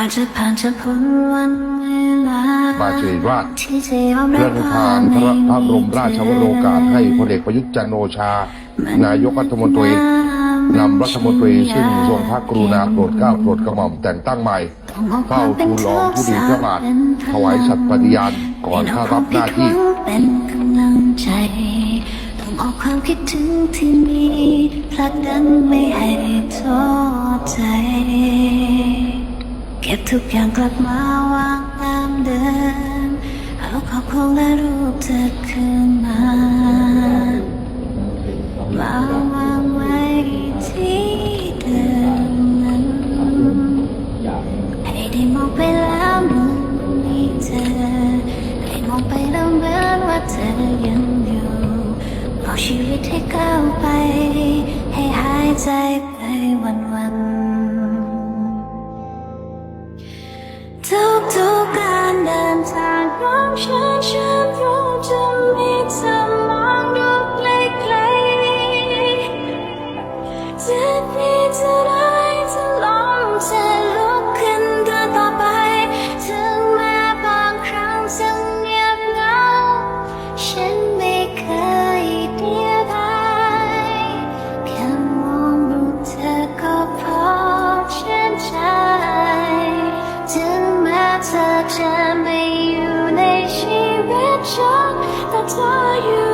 อาจจะผ่านจะพ้นวันเวลามาเฉยว่าที่จะยอมเรื่รัอบงทานพระพระบรมราชวโรกาสให้พลเอกประยุทธ์จันทร์โอชา นายกรัฐมนตรีนำรัฐมนตรีซึ่งทรงพระกรุณาโปรดเกล้าโปรดกระหม่อมแต่งตั้งใหม่เฝ้าทูลรองผู้ดีพระบาทถวายสัตย์ปฏิญาณก่อนเข้ารับหน้าที่เป็นกำลังใจต้องออกความคิดถึงที่มีผลักดันไม่ให้ท้อใจเก็บทุกอย่างกลับมาวางตามเดิมเอาขอบคุณและรูปเธอคืนมามาวางไว้ที่เดิมนั้น ให้ได้มองไปแล้วมือนมีเธอ ให้มองไปแล้วเหมือนว่าเธอยังอยู่เอาชีวิตให้ก้าวไป ให้หายใจไปวันวัน ร้องฉันฉันรู้จะมีเธอมองดูไกลๆจะมี That's why you.